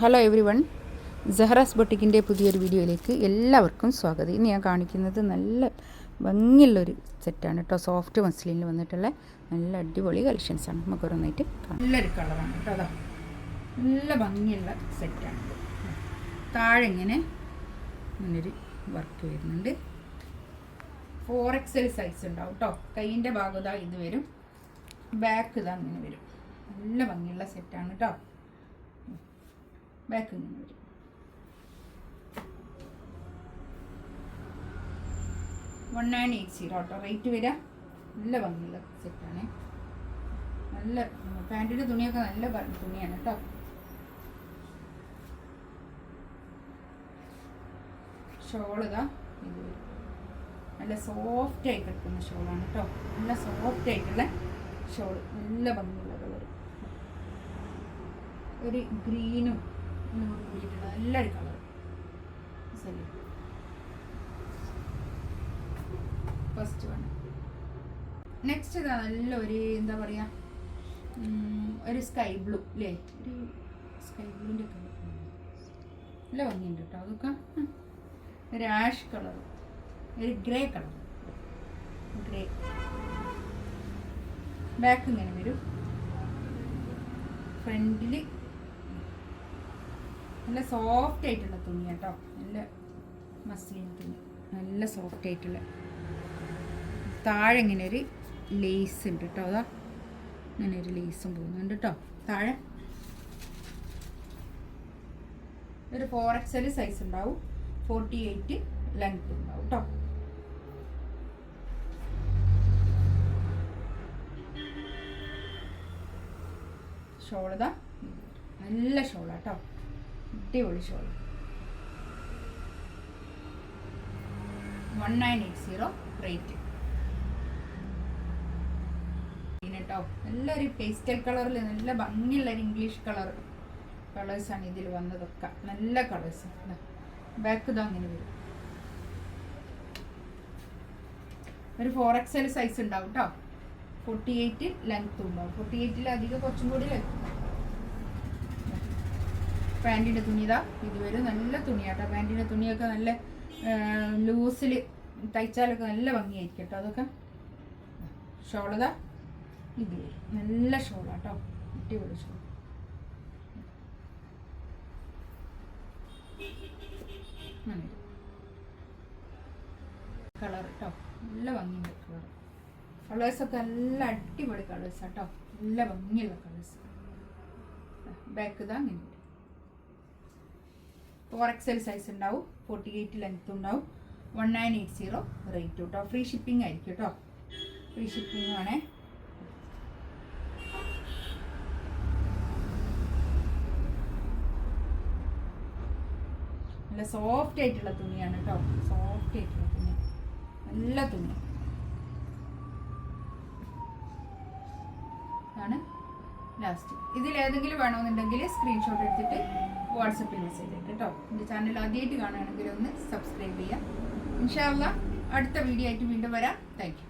Hello everyone Jahara's ബൊട്ടിക്കിന്റെ പുതിയൊരു വീഡിയോയിലേക്ക് എല്ലാവർക്കും സ്വാഗതം. ഇന്ന് ഞാൻ കാണിക്കുന്നത് നല്ല ഭംഗിയുള്ളൊരു സെറ്റാണ് കേട്ടോ സോഫ്റ്റ് മസ്ലിനിൽ വന്നിട്ടുള്ള നല്ല അടിപൊളി കളക്ഷൻസാണ് നമുക്ക് കാണാം. നല്ലൊരു കളറാണ് കേട്ടോ നല്ല ഭംഗിയുള്ള സെറ്റാണ് താഴെ ഇങ്ങനെ ഇങ്ങനൊരു വർക്ക് വരുന്നുണ്ട്. ഫോർ എക്സൽ സൈസ് ഉണ്ടാവും കേട്ടോ കൈയിന്റെ ഭാഗം ഇതാ ഇത് വരും. ബാക്ക് ഇതാ അങ്ങനെ വരും. നല്ല ഭംഗിയുള്ള സെറ്റാണ് കേട്ടോ ബാക്ക് ഇങ്ങനെ വരും. വൺ നയൻ എയ്റ്റ് സീറോ കേട്ടോ റേറ്റ് വരിക നല്ല ഭംഗിയുള്ള സെറ്റാണ്. നല്ല പാന്റിന്റെ തുണിയൊക്കെ നല്ല തുണിയാണ് കേട്ടോ ഷോൾ ഇത് നല്ല സോഫ്റ്റ് ആയി കിടക്കുന്ന ഷോളാണ് കേട്ടോ നല്ല സോഫ്റ്റ് ആയിട്ടുള്ള ഷോൾ നല്ല ഭംഗിയുള്ള കളർ ഒരു ഗ്രീനും നല്ലൊരു കളർ ശരി ഫസ്റ്റ് വൺ നെക്സ്റ്റ് ഇതാ നല്ല ഒരു എന്താ പറയുക ഒരു സ്കൈ ബ്ലൂ അല്ലേ ഒരു സ്കൈ ബ്ലൂവിന്റെ കളർ നല്ല ഭംഗിയുണ്ട് കേട്ടോ അതൊക്കെ ഒരു ആഷ് കളർ ഒരു ഗ്രേ കളർ ഗ്രേ ബാക്ക് ഇങ്ങനെ വരും. ഫ്രണ്ടിൽ നല്ല സോഫ്റ്റ് ആയിട്ടുള്ള തുണി കേട്ടോ. നല്ല മസ്ലിൻ തുണി. നല്ല സോഫ്റ്റ് ആയിട്ടുള്ള. താഴെ ഇങ്ങനെ ഒരു ലേസ് ഉണ്ട് കേട്ടോ. അതാ ഇങ്ങനെ ഒരു ലേസും പോകുന്നുണ്ട് കേട്ടോ. താഴെ ഒരു ഫോർ എക്സൽ സൈസ് ഉണ്ടാവും. ഫോർട്ടി എയ്റ്റ് ലെങ്ത് ഉണ്ടാവും കേട്ടോ. ഷോളതാ നല്ല ഷോളാട്ടോ അടിപൊളി shawl one nine eight zero rate കേട്ടോ നല്ലൊരു പേസ്റ്റൽ കളറിൽ നല്ല ഭംഗിയുള്ള ഒരു ഇംഗ്ലീഷ് കളർ കളേഴ്സാണ് ഇതിൽ വന്നതൊക്കെ. നല്ല കളേഴ്സ് ബാക്ക് ഇതാ അങ്ങനെ വരും. ഒരു ഫോർ എക്സൽ സൈസ് ഉണ്ടാവും കേട്ടോ ഫോർട്ടി എയ്റ്റ് ലെങ്ത്തും ഉണ്ടാവും. ഫോർട്ടി എയ്റ്റിൽ അധികം കുറച്ചും കൂടി ലെങ്ത് പാന്റിന്റെ തുണി ഇതാ ഇത് വരും നല്ല തുണിയാട്ടോ. പാന്റിന്റെ തുണിയൊക്കെ നല്ല ലൂസിൽ തയ്ച്ചാലൊക്കെ നല്ല ഭംഗിയായിരിക്കും കേട്ടോ അതൊക്കെ. ഷോളതാ. ഇത് വരും. നല്ല ഷോളാട്ടോ. അടിപൊളി ഷോൾ. കളർ കേട്ടോ. നല്ല ഭംഗിയുണ്ട് കളർ കളേഴ്സൊക്കെ നല്ല അടിപൊളി കളേഴ്സ് കേട്ടോ നല്ല ഭംഗിയുള്ള കളേഴ്സ്. ബാക്ക് ഇതാ അങ്ങനെ ഫോർ എക്സൽ സൈസ് ഉണ്ടാവും. ഫോർട്ടി എയ്റ്റ് ലെങ്ത് ഉണ്ടാവും one nine eight zero rate കേട്ടോ ഫ്രീ ഷിപ്പിംഗ് ആയിരിക്കും കേട്ടോ ഫ്രീ ഷിപ്പിംഗ് ആണേ. നല്ല സോഫ്റ്റ് ആയിട്ടുള്ള തുണിയാണ് കേട്ടോ സോഫ്റ്റ് ആയിട്ടുള്ള തുണി. നല്ല തുണി. ആണ്. ലാസ്റ്റ് ഇതിൽ ഏതെങ്കിലും വേണമെന്നുണ്ടെങ്കിൽ സ്ക്രീൻഷോട്ട് എടുത്തിട്ട് വാട്സപ്പിൽ മെസ്സേജ് ചെയ്യാം കേട്ടോ എന്റെ ചാനൽ ആദ്യമായിട്ട് കാണുകയാണെങ്കിൽ ഒന്ന് സബ്സ്ക്രൈബ് ചെയ്യാം ഇൻഷാല്ല അടുത്ത വീഡിയോ ആയിട്ട് വീണ്ടും വരാം. താങ്ക്